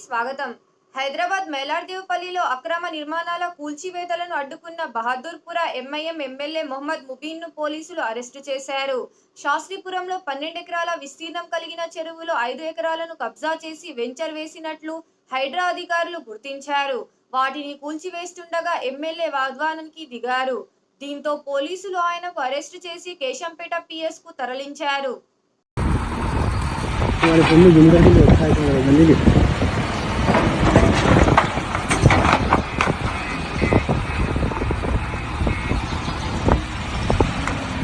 స్వాగతం. హైదరాబాద్ మైలార్దేవపల్లిలో అక్రమ నిర్మాణాల కూల్చివేతలను అడ్డుకున్న బహదూర్పుర ఎంఐఎం ఎమ్మెల్యే మొహమ్మద్ ముబీన్ను పోలీసులు అరెస్టు చేశారు. శాస్త్రీపురంలో పన్నెండు ఎకరాల విస్తీర్ణం కలిగిన చెరువులో ఐదు ఎకరాలను కబ్జా చేసి వెంచర్ వేసినట్లు హైడ్రా అధికారులు గుర్తించారు. వాటిని కూల్చివేస్తుండగా ఎమ్మెల్యే వాగ్వానానికి దిగారు. దీంతో పోలీసులు ఆయనకు అరెస్టు చేసి కేశంపేట పిఎస్కు తరలించారు. వాళ్ళ కొన్ని గుండెలు వచ్చాయి మందికి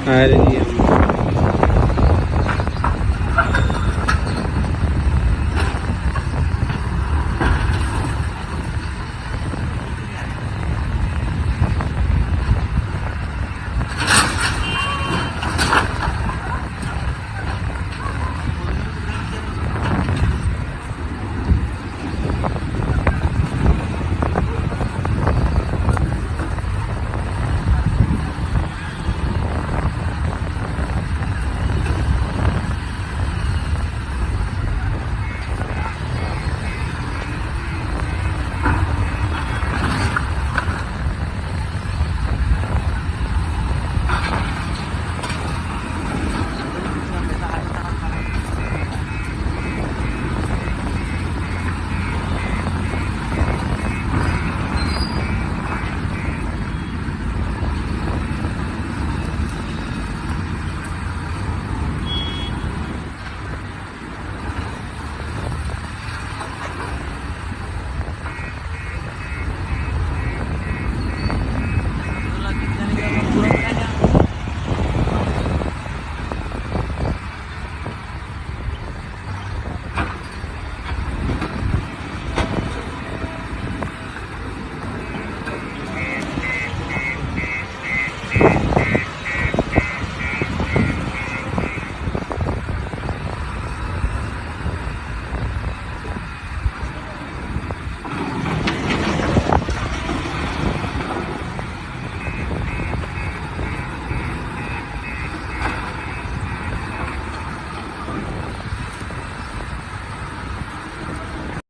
ആരും ചെയ്യാൻ